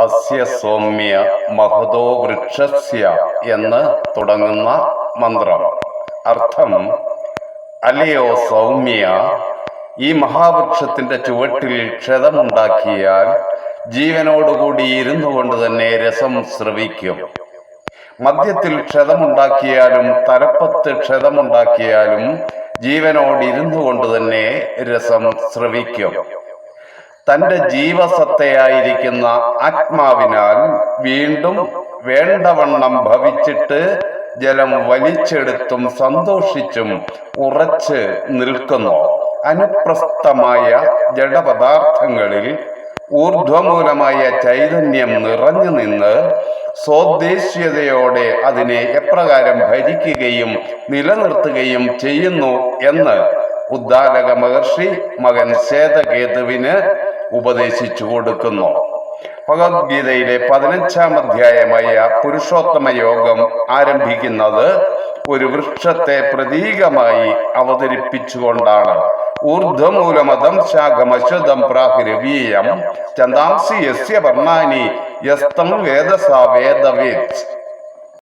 അസ്യ സൗമ്യ മഹതോ വൃക്ഷസ്യ എന്ന് തുടങ്ങുന്ന മന്ത്രം. അർത്ഥം അല്ലയോ സൗമ്യ ഈ മഹാവൃക്ഷത്തിന്റെ ചുവട്ടിൽ ക്ഷതമുണ്ടാക്കിയാൽ ജീവനോടുകൂടി ഇരുന്നു കൊണ്ട് തന്നെ രസം ശ്രവിക്കും മദ്യത്തിൽ ക്ഷതമുണ്ടാക്കിയാലും തലപ്പത്ത് ക്ഷതമുണ്ടാക്കിയാലും ജീവനോടിരുന്നു കൊണ്ട് തന്നെ രസം ശ്രവിക്കും തന്റെ ജീവസത്തയായിരിക്കുന്ന ആത്മാവിനാൽ വീണ്ടും വേണ്ടവണ്ണം ഭവിച്ചിട്ട് ജലം വലിച്ചെടുത്തും സന്തോഷിച്ചും ഉറച്ച് നിൽക്കുന്നു. അനുപ്രസ്ഥമായ ജഡപദാർത്ഥങ്ങളിൽ ഊർധ്വമൂലമായ ചൈതന്യം നിറഞ്ഞു നിന്ന് സ്വദേശീയതയോടെ അതിനെ എപ്രകാരം ഭരിക്കുകയും നിലനിർത്തുകയും ചെയ്യുന്നു എന്ന് ഉദ്ദാലക മഹർഷി മകൻ ശ്വേതകേതുവിന് ഉപദേശിച്ചു കൊടുക്കുന്നു. ഭഗവത്ഗീതയിലെ പതിനഞ്ചാം അധ്യായമായ പുരുഷോത്തമ യോഗം ആരംഭിക്കുന്നത് ഒരു വൃക്ഷത്തെ പ്രതീകമായി അവതരിപ്പിച്ചുകൊണ്ടാണ്. ഊർധ്വമൂലമതം ശാഖമശ്വതം പ്രാഹ്രവീയം ചന്ദാംസി യസ്യ വർണാനി യസ്തം വേദസ വേദവേത്